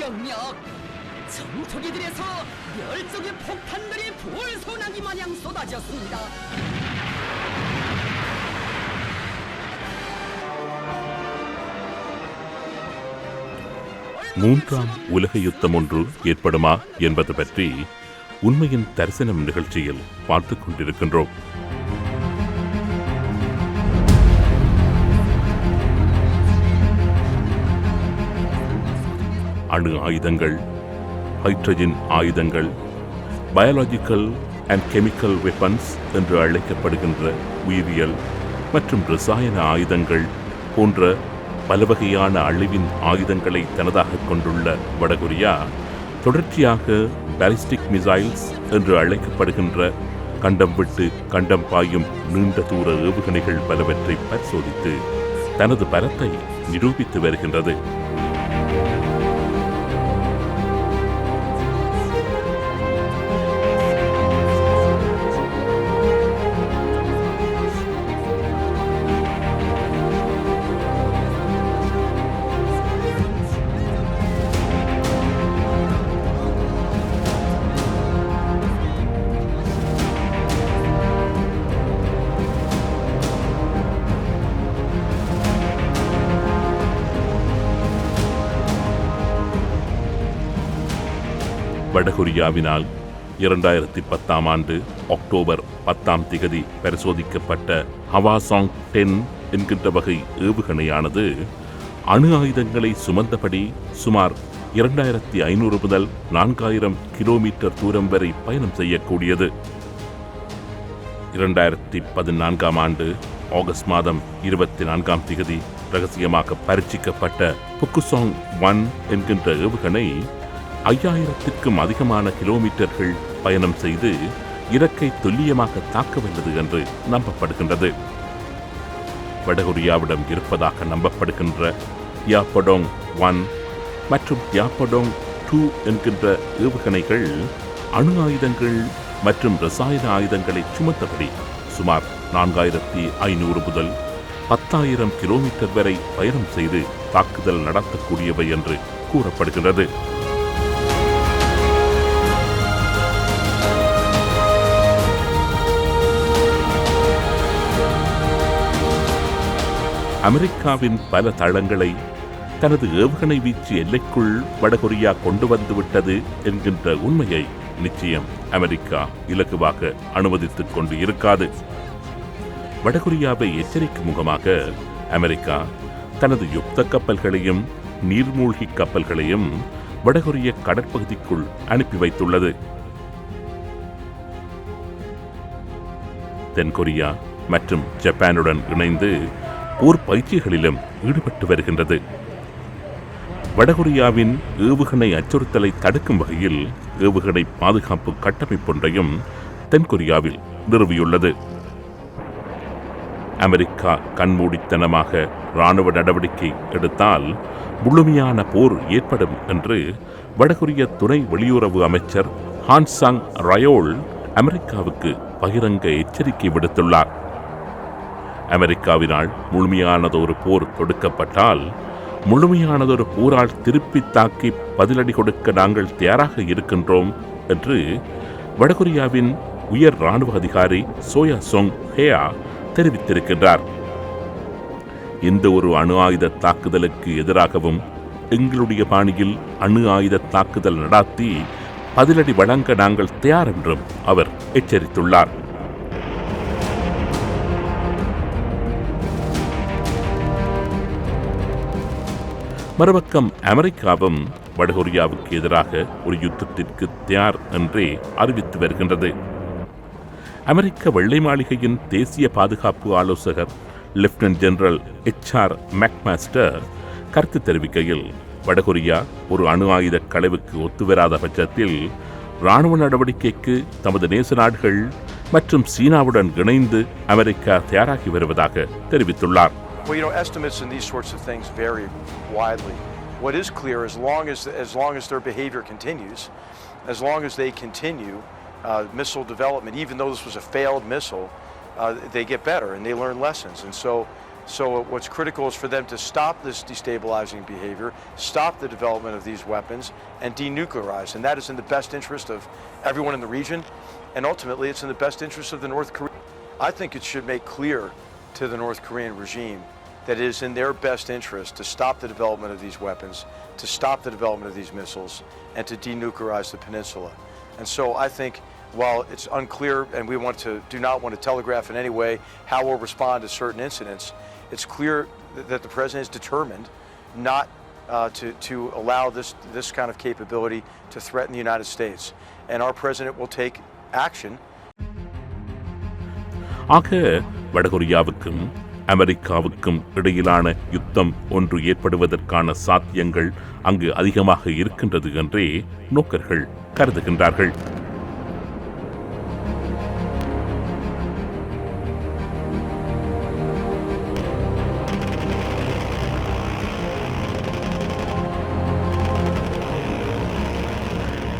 영역 정토기들에서 멸종의 폭탄들이 불소나기 마냥 쏟아졌습니다. மூன்றாம் உலக யுத்தம் ஒன்று ஏற்படுமா என்பது பற்றி உண்மையின் தரிசனம் நிகழ்ச்சியில் பார்த்துக் கொண்டிருக்கின்றோம் அணு ஆயுதங்கள் ஹைட்ரஜன் ஆயுதங்கள் பயாலஜிக்கல் அண்ட் கெமிக்கல் வெப்பன்ஸ் என்று அழைக்கப்படுகின்ற உயிரியல் மற்றும் ரசாயன ஆயுதங்கள் போன்ற பல வகையான அழிவின் ஆயுதங்களை தனதாக கொண்டுள்ள வடகொரியா தொடர்ச்சியாக பாலிஸ்டிக் மிசைல்ஸ் என்று அழைக்கப்படுகின்ற கண்டம் விட்டு கண்டம் பாயும் நீண்ட தூர ஏவுகணைகள் பலவற்றை பரிசோதித்து தனது பலத்தை நிரூபித்து வருகின்றது. வடகொரியாவினால் இரண்டாயிரத்தி பத்தாம் ஆண்டு அக்டோபர் பத்தாம் திகதி பரிசோதிக்கப்பட்ட ஹவாசாங் டென் என்கின்ற வகை ஏவுகணையானது அணு ஆயுதங்களை சுமந்தபடி சுமார் இரண்டாயிரத்தி ஐநூறு முதல் நான்காயிரம் கிலோமீட்டர் தூரம் வரை பயணம் செய்யக்கூடியது. இரண்டாயிரத்தி பதினான்காம் ஆண்டு ஆகஸ்ட் மாதம் இருபத்தி நான்காம் திகதி ரகசியமாக பரீட்சிக்கப்பட்ட புக்குசாங் ஒன் என்கின்ற ஏவுகணை ஐயாயிரத்திற்கும் அதிகமான கிலோமீட்டர்கள் பயணம் செய்து இலக்கை துல்லியமாக தாக்க வல்லது என்று நம்பப்படுகின்றது. வடகொரியாவிடம் இருப்பதாக நம்பப்படுகின்ற யாப்படோங் ஒன் மற்றும் தியாபடோங் டூ என்கின்ற ஏவுகணைகள் அணு ஆயுதங்கள் மற்றும் ரசாயன ஆயுதங்களை சுமத்தபடி சுமார் நான்காயிரத்தி ஐநூறு முதல் பத்தாயிரம் கிலோமீட்டர் வரை பயணம் செய்து தாக்குதல் நடத்தக்கூடியவை என்று கூறப்படுகின்றது. அமெரிக்காவின் பல தளங்களை தனது ஏவுகணை வீச்சு எல்லைக்குள் வடகொரியா கொண்டு வந்துவிட்டது என்கின்ற உண்மையை நிச்சயம் அமெரிக்கா இலகுவாக அனுமதித்துக் கொண்டு இருக்காது. வடகொரியாவை எச்சரிக்கும் முகமாக அமெரிக்கா தனது யுத்த கப்பல்களையும் நீர்மூழ்கி கப்பல்களையும் வடகொரிய கடற்பகுதிக்குள் அனுப்பி வைத்துள்ளது. தென்கொரியா மற்றும் ஜப்பானுடன் இணைந்து போர் பயிற்சிகளிலும் ஈடுபட்டு வருகின்றது. வடகொரியாவின் ஏவுகணை அச்சுறுத்தலை தடுக்கும் வகையில் ஏவுகணை பாதுகாப்பு கட்டமைப்பொன்றையும் தென்கொரியாவில் நிறுவியுள்ளது. அமெரிக்கா கண்மூடித்தனமாக ராணுவ நடவடிக்கை எடுத்தால் முழுமையான போர் ஏற்படும் என்று வடகொரிய துணை வெளியுறவு அமைச்சர் ஹான்சாங் ரயோல் அமெரிக்காவுக்கு பகிரங்க எச்சரிக்கை விடுத்துள்ளார். அமெரிக்காவினால் முழுமையானதொரு போர் தொடுக்கப்பட்டால் முழுமையானதொரு போரால் திருப்பி தாக்கி பதிலடி கொடுக்க நாங்கள் தயாராக இருக்கின்றோம் என்று வடகொரியாவின் உயர் ராணுவ அதிகாரி சோயா சொங் ஹேயா தெரிவித்திருக்கின்றார். இந்த ஒரு அணு ஆயுத தாக்குதலுக்கு எதிராகவும் எங்களுடைய பாணியில் அணு ஆயுத தாக்குதல் நடாத்தி பதிலடி வழங்க நாங்கள் தயார் என்றும் அவர் எச்சரித்துள்ளார். மறுபக்கம் அமெரிக்காவும் வடகொரியாவுக்கு எதிராக ஒரு யுத்தத்திற்கு தயார் என்றே அறிவித்து வருகின்றது. அமெரிக்க வெள்ளை மாளிகையின் தேசிய பாதுகாப்பு ஆலோசகர் lieutenant general H R McMaster கருத்து தெரிவிக்கையில் வடகொரியா ஒரு அணு ஆயுத களைவுக்கு ஒத்துவராத பட்சத்தில் ராணுவ நடவடிக்கைக்கு தமது நேச நாடுகள் மற்றும் சீனாவுடன் இணைந்து அமெரிக்கா தயாராகி வருவதாக தெரிவித்துள்ளார். Well, you know, estimates in these sorts of things vary widely. What is clear, as long as as long as their behavior continues, as long as they continue uh, missile development, even though this was a failed missile, uh, they get better and they learn lessons. And so, So, what's critical is for them to stop this destabilizing behavior, stop the development of these weapons, and denuclearize. And that is in the best interest of everyone in the region, and ultimately, it's in the best interest of the North Korea. I think it should make clear to the North Korean regime that it is in their best interest to stop the development of these weapons, to stop the development of these missiles, and to denuclearize the peninsula. And so I think while it's unclear and we want to do not want to telegraph in any way how we'll respond to certain incidents, it's clear that that the president is determined not uh, to, to allow this, this kind of capability to threaten the United States. And our president will take action ஆக வடகொரியாவுக்கும் அமெரிக்காவுக்கும் இடையிலான யுத்தம் ஒன்று ஏற்படுவதற்கான சாத்தியங்கள் அங்கு அதிகமாக இருக்கின்றது என்றே நோக்கர்கள் கருதுகின்றார்கள்.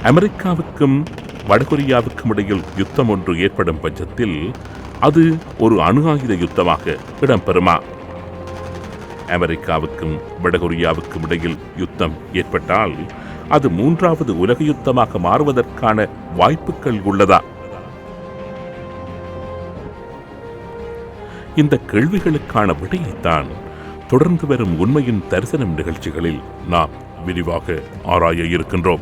அமெரிக்காவுக்கும் வடகொரியாவுக்கும் இடையில் யுத்தம் ஒன்று ஏற்படும் பட்சத்தில் அது ஒரு அணு ஆயுத யுத்தமாக இடம்பெறுமா? அமெரிக்காவுக்கும் வடகொரியாவுக்கும் இடையில் யுத்தம் ஏற்பட்டால் அது மூன்றாவது உலக யுத்தமாக மாறுவதற்கான வாய்ப்புகள் உள்ளதா? இந்த கேள்விகளுக்கான விடையைத்தான் தொடர்ந்து வரும் உண்மையின் தரிசனம் நிகழ்ச்சிகளில் நாம் விரிவாக ஆராய இருக்கின்றோம்.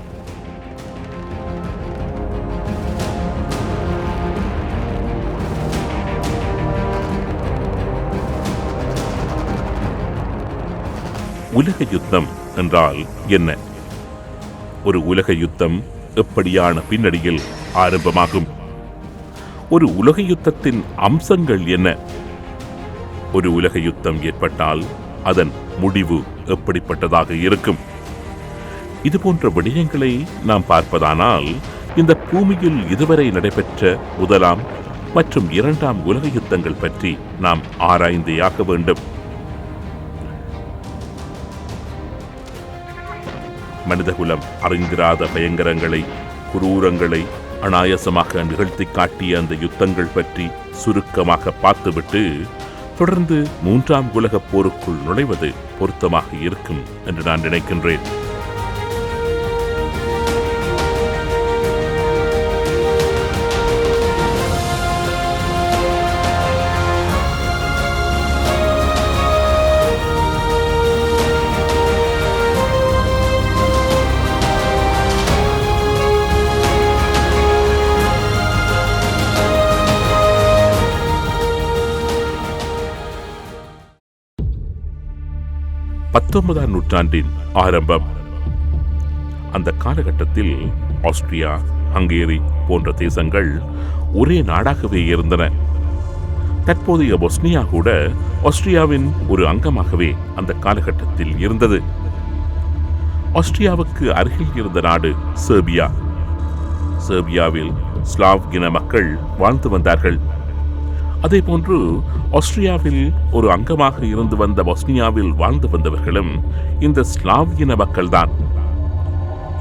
உலக யுத்தம் என்றால் என்ன? ஒரு உலக யுத்தம் எப்படியான பின்னணியில் ஆரம்பமாகும்? ஒரு உலக யுத்தத்தின் அம்சங்கள் என்ன? ஒரு உலக யுத்தம் ஏற்பட்டால் அதன் முடிவு எப்படிப்பட்டதாக இருக்கும்? இது போன்ற விடயங்களை நாம் பார்ப்பதானால் இந்த பூமியில் இதுவரை நடைபெற்ற முதலாம் மற்றும் இரண்டாம் உலக யுத்தங்கள் பற்றி நாம் ஆராய்ந்தேயாக வேண்டும். மனிதகுலம் அறிந்திராத பயங்கரங்களை குரூரங்களை அனாயசமாக நிகழ்த்தி காட்டிய அந்த யுத்தங்கள் பற்றி சுருக்கமாக பார்த்துவிட்டு தொடர்ந்து மூன்றாம் உலகப் போருக்குள் நுழைவது பொருத்தமாக இருக்கும் என்று நான் நினைக்கின்றேன். பத்தொன்பதாம் நூற்றாண்டின் ஆரம்பம். அந்த காலகட்டத்தில் ஆஸ்திரியா ஹங்கேரி போன்ற தேசங்கள் ஒரே நாடாகவே இருந்தன. தற்போதைய பொஸ்னியா கூட ஆஸ்திரியாவின் ஒரு அங்கமாகவே அந்த காலகட்டத்தில் இருந்தது. ஆஸ்திரியாவுக்கு அருகில் இருந்த நாடு சேர்பியா. சேர்பியாவில் ஸ்லாவ் இன மக்கள் வாழ்ந்து வந்தார்கள். அதேபோன்று ஆஸ்திரியாவில் ஒரு அங்கமாக இருந்து வந்த பொஸ்னியாவில் வாழ்ந்து வந்தவர்களும் இந்த ஸ்லாவ் இன மக்கள்தான்.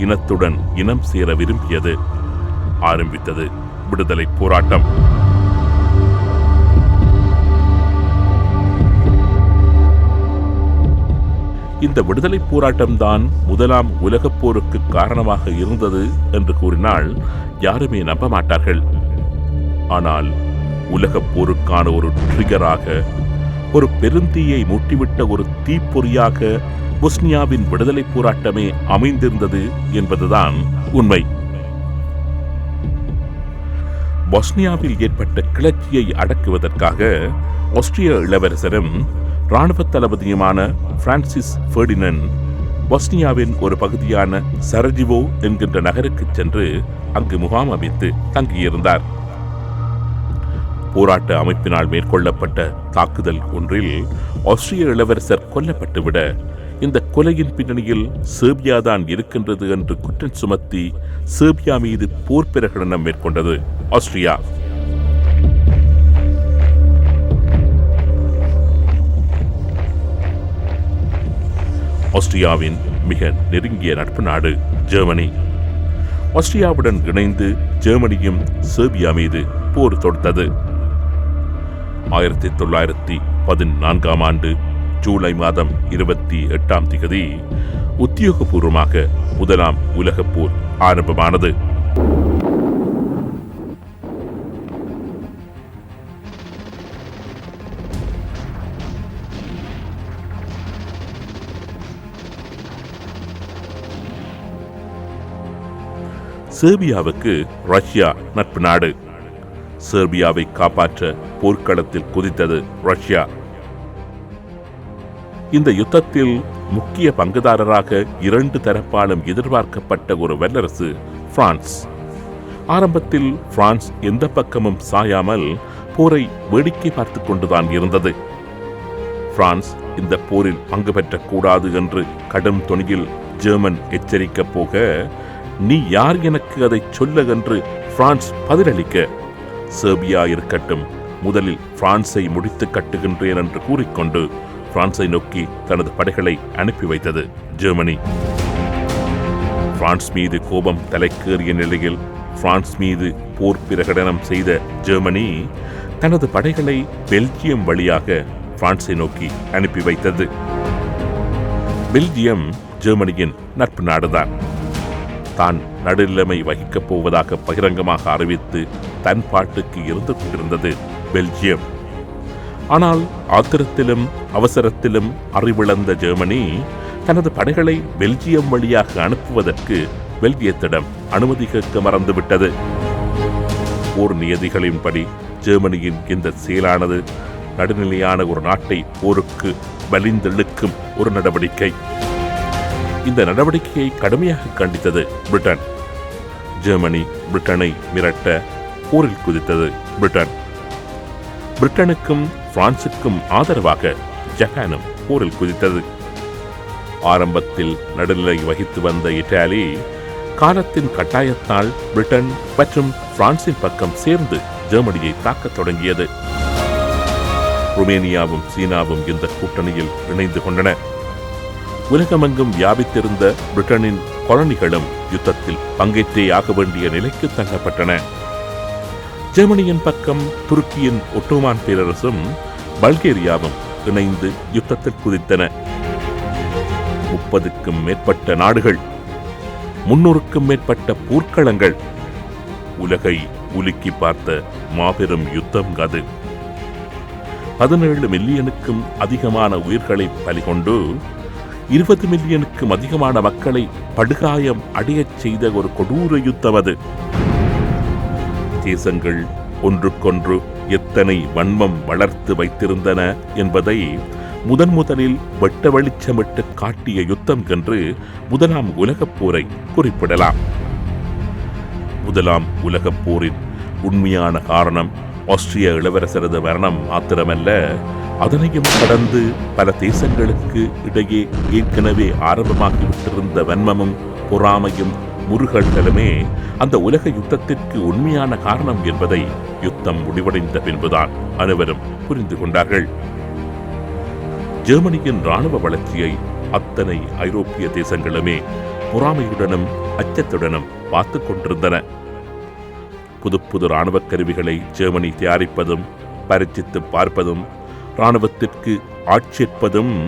இனத்துடன் இனம் சேர விரும்பியது ஆரம்பித்தது விடுதலை போராட்டம். இந்த விடுதலை போராட்டம்தான் முதலாம் உலகப் போருக்கு காரணமாக இருந்தது என்று கூறினால் யாருமே நம்ப மாட்டார்கள். ஆனால் உலகப் போருக்கான ஒரு ட்ரிகராக ஒரு பெருந்தீயை மூட்டிவிட்ட ஒரு தீப்பொறியாக பொஸ்னியாவின் விடுதலை போராட்டமே அமைந்திருந்தது என்பதுதான் உண்மை. பொஸ்னியாவில் ஏற்பட்ட கிளர்ச்சியை அடக்குவதற்காக ஆஸ்திரிய இளவரசரும் இராணுவ தளபதியுமான பிரான்சிஸ் ஃபெர்டினன் பொஸ்னியாவின் ஒரு பகுதியான சரஜிவோ என்கின்ற நகருக்கு சென்று அங்கு முகாம் அமைத்து தங்கியிருந்தார். போராட்ட அமைப்பினால் மேற்கொள்ளப்பட்ட தாக்குதல் ஒன்றில் ஆஸ்திரிய இளவரசர் கொல்லப்பட்டுவிட இந்த கொலையின் பின்னணியில் சேர்பியா தான் இருக்கின்றது என்று குற்றம் சுமத்தி சேர்பியா மீது போர் பிரகடனம் மேற்கொண்டது ஆஸ்திரியா. ஆஸ்திரியாவின் மிக நெருங்கிய நட்பு நாடு ஜெர்மனி. ஆஸ்திரியாவுடன் இணைந்து ஜெர்மனியும் சேர்பியா மீது போர் தொடுத்தது. ஆயிரத்தி தொள்ளாயிரத்தி பதினான்காம் ஆண்டு ஜூலை மாதம் இருபத்தி எட்டாம் திகதி உத்தியோகபூர்வமாக முதலாம் உலகப் போர் ஆரம்பமானது. சேர்பியாவுக்கு ரஷ்யா நட்பு நாடு. சேர்பியாவை காப்பாற்ற போர்க்களத்தில் குதித்தது ரஷ்யா. இந்த யுத்தத்தில் முக்கிய பங்குதாரராக இரண்டு தரப்பாலும் எதிர்பார்க்கப்பட்ட ஒரு வல்லரசு பிரான்ஸ். ஆரம்பத்தில் பிரான்ஸ் எந்த பக்கமும் சாயாமல் போரை வேடிக்கை பார்த்துக் கொண்டுதான் இருந்தது. பிரான்ஸ் இந்த போரில் பங்கு பெற்றக்கூடாது என்று கடும் துணியில் ஜெர்மன் எச்சரிக்கப் போக நீ யார் எனக்கு அதை சொல்ல என்று பிரான்ஸ் பதிலளிக்க சேர்பியா இருக்கட்டும். முதலில் பிரான்ஸை முடித்து கட்டுகின்றேன் என்று கூறிக்கொண்டு பிரான்ஸை நோக்கி தனது படைகளை அனுப்பி வைத்தது ஜெர்மனி. பிரான்ஸ் மீது கோபம் தலைக்கேறிய நிலையில் பிரான்ஸ் மீது போர் பிரகடனம் செய்த ஜெர்மனி தனது படைகளை பெல்ஜியம் வழியாக பிரான்ஸை நோக்கி அனுப்பி வைத்தது. பெல்ஜியம் ஜெர்மனியின் நட்பு நாடுதான். தான் நடுநிலைமை வகிக்கப் போவதாக பகிரங்கமாக அறிவித்து தன் பாட்டுக்கு இருந்து கொண்டிருந்தது பெல்ஜியம். ஆனால் ஆத்திரத்திலும் அவசரத்திலும் அறிவிழந்த ஜெர்மனி தனது படைகளை பெல்ஜியம் வழியாக அனுப்புவதற்கு பெல்ஜியத்திடம் அனுமதி கேட்க மறந்துவிட்டது. போர் நியதிகளின்படி ஜெர்மனியின் இந்த செயலானது நடுநிலையான ஒரு நாட்டை போருக்கு வலிந்தெழுக்கும் ஒரு நடவடிக்கை. இந்த நடவடிக்கையை கடுமையாக கண்டித்தது பிரிட்டன். ஜெர்மனி பிரிட்டனை மிரட்ட போரில் குதித்தது பிரிட்டன். பிரிட்டனுக்கும் பிரான்சுக்கும் ஆதரவாக ஜப்பானும் போரில் குதித்தது. ஆரம்பத்தில் நடுநிலை வகித்து வந்த இத்தாலி காலத்தின் கட்டாயத்தால் பிரிட்டன் மற்றும் பிரான்சின் பக்கம் சேர்ந்து ஜெர்மனியை தாக்கத் தொடங்கியது. ருமேனியாவும் சீனாவும் இந்த கூட்டணியில் இணைந்து கொண்டன. உலகமெங்கும் வியாபித்திருந்த பிரிட்டனின் கொலனிகளும் யுத்தத்தில் பங்கேற்றே ஆக வேண்டிய நிலைக்கு தள்ளப்பட்டன. ஜெர்மனியின் பக்கம் துருக்கியின் ஒட்டோமான் பேரரசும் பல்கேரியாவும் இணைந்து யுத்தத்தில் குதித்தன. முப்பதுக்கும் மேற்பட்ட நாடுகள் முன்னூறுக்கும் மேற்பட்ட போர்க்களங்கள் உலகை உலுக்கி பார்த்த மாபெரும் யுத்தம் அது பதினேழு மில்லியனுக்கும் அதிகமான உயிர்களை பலிகொண்டு இருபது மில்லியனுக்கும் அதிகமான மக்களை படுகாயம் அடையச் செய்த ஒரு கொடூர யுத்தம் அது. தேசங்கள் ஒன்றுக்கொன்று எத்தனை வன்மம் வளர்த்து வைத்திருந்தன என்பதை முதன் முதலில் வெட்ட வெளிச்சமிட்டு காட்டிய யுத்தம் என்று முதலாம் உலகப் போரை குறிப்பிடலாம். முதலாம் உலகப் போரின் உண்மையான காரணம் ஆஸ்திரிய இளவரசரது மரணம் மாத்திரமல்ல அதனையும் கடந்து பல தேசங்களுக்கு இடையே ஏற்கனவே ஆரம்பமாகிவிட்டிருந்த வன்மமும் பொறாமையும் முருகல்களுமே அந்த உலக யுத்தத்திற்கு உண்மையான காரணம் என்பதை யுத்தம் முடிவடைந்த பின்புதான் அனைவரும் புரிந்து கொண்டார்கள். ஜெர்மனியின் ராணுவ வளர்ச்சியை அத்தனை ஐரோப்பிய தேசங்களுமே பொறாமையுடனும் அச்சத்துடனும் பார்த்து கொண்டிருந்தன. புது புது ராணுவ கருவிகளை ஜெர்மனி தயாரிப்பதும் பரிச்சித்து பார்ப்பதும் இராணுவத்திற்கு ஆட்சேற்பதும்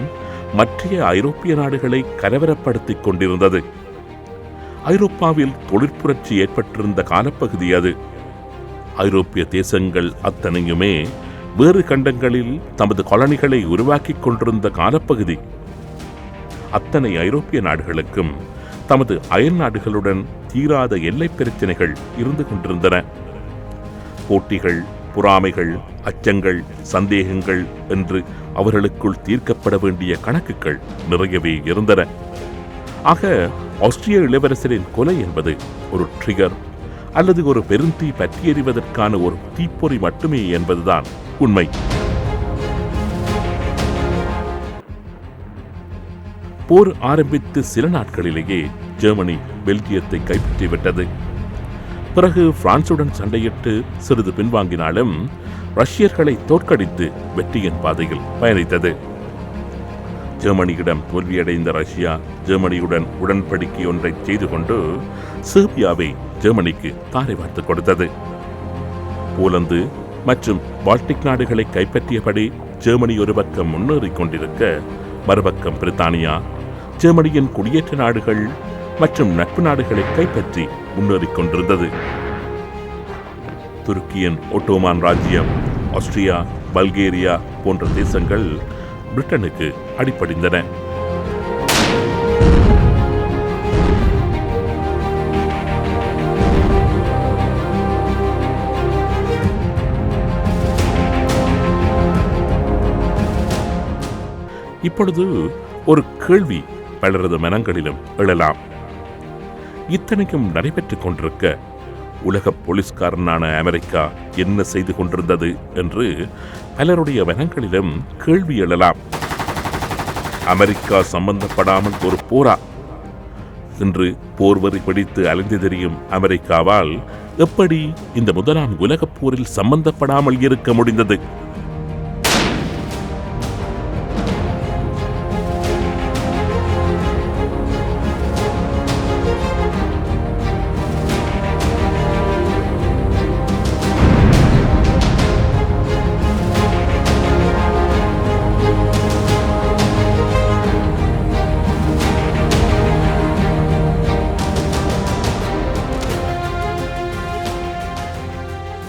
மற்றைய ஐரோப்பிய நாடுகளை கலவரப்படுத்திக் கொண்டிருந்தது. ஐரோப்பாவில் தொழிற்புரட்சி ஏற்பட்டிருந்த காலப்பகுதி அது. ஐரோப்பிய தேசங்கள் அத்தனையுமே வேறு கண்டங்களில் தமது காலனிகளை உருவாக்கிக் கொண்டிருந்த காலப்பகுதி. அத்தனை ஐரோப்பிய நாடுகளுக்கும் தமது அயல் நாடுகளுடன் தீராத எல்லைப் பிரச்சினைகள் இருந்து கொண்டிருந்தன. போட்டிகள் பொறாமைகள் அச்சங்கள் சந்தேகங்கள் என்று அவர்களுக்குள் தீர்க்கப்பட வேண்டிய கணக்குகள் நிறையவே இருந்தன. ஆக ஆஸ்திரிய இளவரசரின் கொலை என்பது ஒரு ட்ரிகர் அல்லது ஒரு பெருந்தீ பற்றியறிவதற்கான ஒரு தீப்பொறி மட்டுமே என்பதுதான் உண்மை. போர் ஆரம்பித்து சில நாட்களிலேயே ஜெர்மனி பெல்ஜியத்தை கைப்பற்றிவிட்டது. பிறகு பிரான்சுடன் சண்டையிட்டு சிறிது பின்வாங்கினாலும் ரஷ்யர்களை தோற்கடித்து வெற்றியின் பாதையில் பயணித்தது. ஜெர்மனியிடம் தோல்வியடைந்த ரஷ்யா ஜெர்மனியுடன் உடன்படிக்கை ஒன்றை செய்து கொண்டு சேர்பியாவை ஜெர்மனிக்கு தாரை வார்த்து கொடுத்தது. போலந்து மற்றும் பால்டிக் நாடுகளை கைப்பற்றியபடி ஜெர்மனி ஒரு பக்கம் முன்னேறிக் கொண்டிருக்க மறுபக்கம் பிரித்தானியா ஜெர்மனியின் குடியேற்ற நாடுகள் மற்றும் நட்பு நாடுகளை கைப்பற்றி முன்னேறிக் கொண்டிருந்தது. துருக்கியின் ஒட்டோமான் ராஜ்யம் ஆஸ்திரியா பல்கேரியா போன்ற தேசங்கள் பிரிட்டனுக்கு அடிப்படைந்தன இப்பொழுது ஒரு கேள்வி பலரது மனங்களிலும் எழலாம். இத்தனைக்கும் நடைபெற்றுக் கொண்டிருக்க உலக போலீஸ்காரனான அமெரிக்கா என்ன செய்து கொண்டிருந்தது என்று பலருடைய மனங்களிலும் கேள்வி எழலாம். அமெரிக்கா சம்பந்தப்படாமல் ஒரு போரா. என்று போர்வரி பிடித்து அலைந்து தெரியும் அமெரிக்காவால் எப்படி இந்த முதலாம் உலகப் போரில் சம்பந்தப்படாமல் இருக்க முடிந்தது?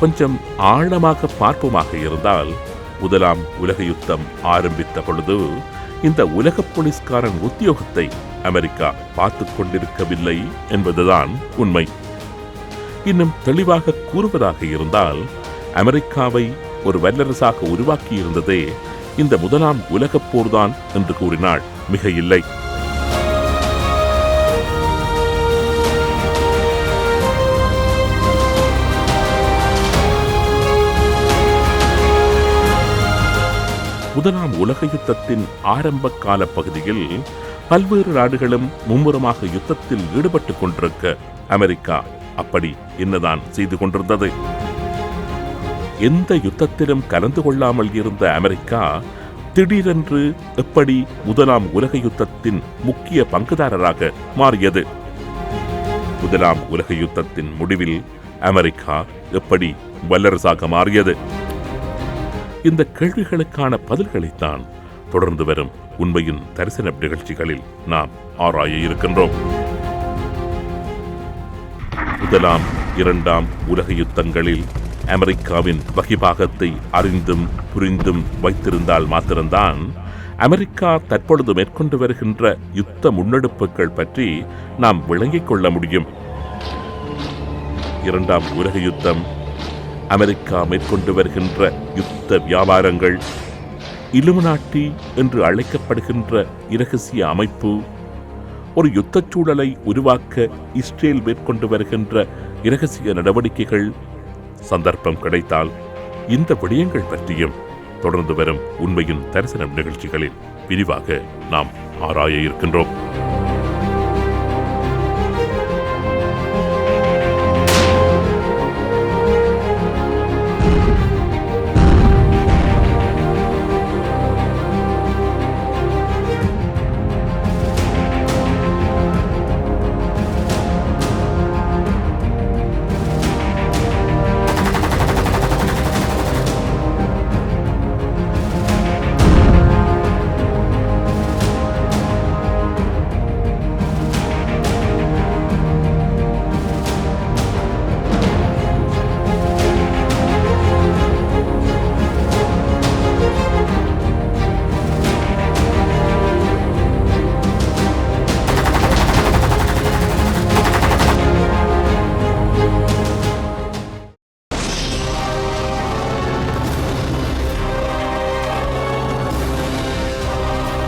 கொஞ்சம் ஆழமாக பார்ப்போமாக இருந்தால் முதலாம் உலக யுத்தம் ஆரம்பித்த பொழுது இந்த உலக போலீஸ்காரன் உத்தியோகத்தை அமெரிக்கா பார்த்துக் கொண்டிருக்கவில்லை என்பதுதான் உண்மை. இன்னும் தெளிவாக கூறுவதாக இருந்தால் அமெரிக்காவை ஒரு வல்லரசாக உருவாக்கியிருந்ததே இந்த முதலாம் உலகப் போர்தான் என்று கூறினாள் மிக இல்லை முதலாம் உலக யுத்தத்தின் ஆரம்ப கால பகுதியில் பல்வேறு நாடுகளும் மும்முரமாக யுத்தத்தில் ஈடுபட்டுக் கொண்டிருக்க அமெரிக்கா அப்படி என்னதான் செய்து கொண்டிருந்தது. எந்த யுத்தத்திலும் கலந்து கொள்ளாமல் இருந்த அமெரிக்கா திடீரென்று எப்படி முதலாம் உலக யுத்தத்தின் முக்கிய பங்குதாரராக மாறியது? முதலாம் உலக யுத்தத்தின் முடிவில் அமெரிக்கா எப்படி வல்லரசாக மாறியது? இந்த கேள்விகளுக்கான பதில்களைத்தான் தொடர்ந்து வரும் உண்மையின் தரிசன நிகழ்ச்சிகளில் நாம் ஆராய இருக்கின்றோம். முதலாம் இரண்டாம் உலக யுத்தங்களில் அமெரிக்காவின் வகிபாகத்தை அறிந்தும் புரிந்தும் வைத்திருந்தால் மாத்திரம்தான் அமெரிக்கா தற்பொழுது மேற்கொண்டு வருகின்ற யுத்த முன்னெடுப்புகள் பற்றி நாம் விளங்கிக் கொள்ள முடியும். இரண்டாம் உலக யுத்தம் அமெரிக்கா மேற்கொண்டு வருகின்ற யுத்த வியாபாரங்கள் இலுமினாட்டி என்று அழைக்கப்படுகின்ற இரகசிய அமைப்பு ஒரு யுத்தச் சூழலை உருவாக்க இஸ்ரேல் மேற்கொண்டு வருகின்ற இரகசிய நடவடிக்கைகள் சந்தர்ப்பம் கிடைத்தால் இந்த விடயங்கள் பற்றியும் தொடர்ந்து வரும் உண்மையின் தரிசனம் நிகழ்ச்சிகளில் விரிவாக நாம் ஆராய இருக்கின்றோம்.